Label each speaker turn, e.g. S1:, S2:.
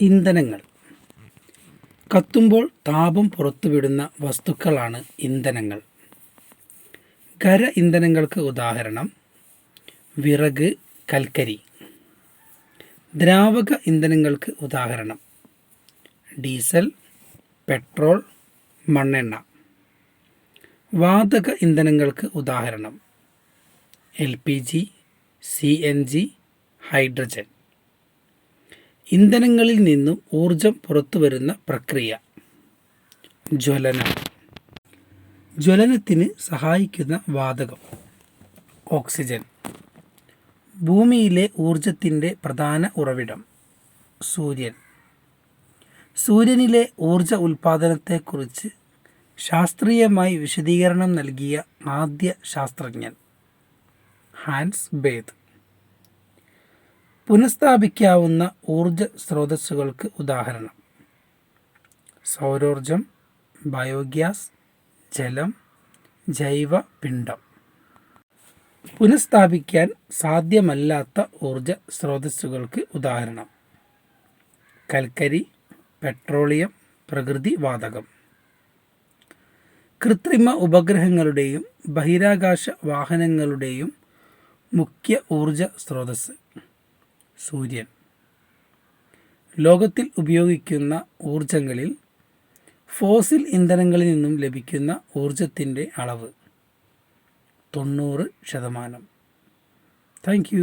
S1: ഇന്ധനങ്ങൾ. കത്തുമ്പോൾ താപം പുറത്തുവിടുന്ന വസ്തുക്കളാണ് ഇന്ധനങ്ങൾ. ഖര ഇന്ധനങ്ങൾക്ക് ഉദാഹരണം വിറക് കൽക്കരി. ദ്രാവക ഇന്ധനങ്ങൾക്ക് ഉദാഹരണം ഡീസൽ പെട്രോൾ മണ്ണെണ്ണ. വാതക ഇന്ധനങ്ങൾക്ക് ഉദാഹരണം L P G C N G hydrogen. ഇന്ധനങ്ങളിൽ നിന്നും ഊർജം പുറത്തുവരുന്ന പ്രക്രിയ. ജ്വലനം. ജ്വലനത്തിന് സഹായിക്കുന്ന വാതകം. ഓക്സിജൻ. ഭൂമിയിലെ ഊർജത്തിന്റെ പ്രധാന ഉറവിടം. സൂര്യൻ. സൂര്യനിലെ ഊർജ ഉൽപ്പാദനത്തെക്കുറിച്ച് ശാസ്ത്രീയമായി വിശദീകരണം നൽകിയ ആദ്യ ശാസ്ത്രജ്ഞൻ. ഹാൻസ് ബേദ് പുനഃസ്ഥാപിക്കാവുന്ന ഊർജ സ്രോതസ്സുകൾക്ക് ഉദാഹരണം. സൗരോർജം ബയോഗ്യാസ് ജലം ജൈവ പിണ്ഡം. പുനഃസ്ഥാപിക്കാൻ സാധ്യമല്ലാത്ത ഊർജ സ്രോതസ്സുകൾക്ക് ഉദാഹരണം. കൽക്കരി പെട്രോളിയം പ്രകൃതി വാതകം. കൃത്രിമ ഉപഗ്രഹങ്ങളുടെയും ബഹിരാകാശ വാഹനങ്ങളുടെയും മുഖ്യ ഊർജ സ്രോതസ്സ്. സൂര്യൻ. ലോകത്തിൽ ഉപയോഗിക്കുന്ന ഊർജങ്ങളിൽ ഫോസിൽ ഇന്ധനങ്ങളിൽ നിന്നും ലഭിക്കുന്ന ഊർജത്തിന്റെ അളവ് തൊണ്ണൂറ് ശതമാനം. താങ്ക്